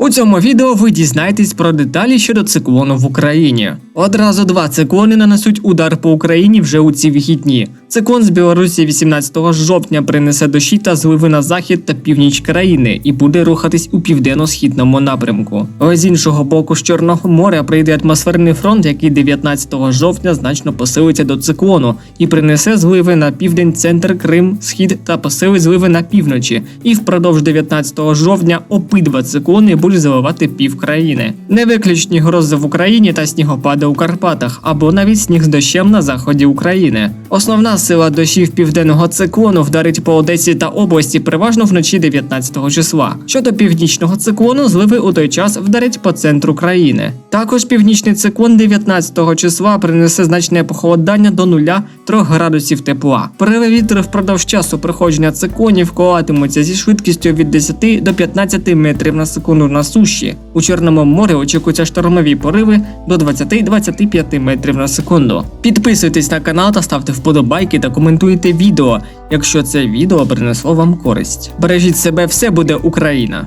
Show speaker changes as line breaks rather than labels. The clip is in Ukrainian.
У цьому відео ви дізнаєтесь про деталі щодо циклону в Україні. Одразу два циклони нанесуть удар по Україні вже у ці вихідні. Циклон з Білорусі 18 жовтня принесе дощі та зливи на захід та північ країни і буде рухатись у південно-східному напрямку. Але з іншого боку з Чорного моря прийде атмосферний фронт, який 19 жовтня значно посилиться до циклону і принесе зливи на південь, центр, Крим, схід та посилить зливи на півночі. І впродовж 19 жовтня обидва циклони будуть заливати пів країни. Не виключні грози в Україні та снігопади у Карпатах або навіть сніг з дощем на заході України. Основна сила дощів південного циклону вдарить по Одесі та області переважно вночі 19 числа. Щодо північного циклону, зливи у той час вдарять по центру країни. Також північний циклон 19 числа принесе значне похолодання до 0-3 градусів тепла. Пориви вітру впродовж часу проходження циклонів коатимуться зі швидкістю від 10 до 15 метрів на секунду на суші. У Чорному морі очікуються штормові пориви до 20-25 метрів на секунду. Підписуйтесь на канал та ставте вподобайки та коментуйте відео, якщо це відео принесло вам користь. Бережіть себе, все буде Україна!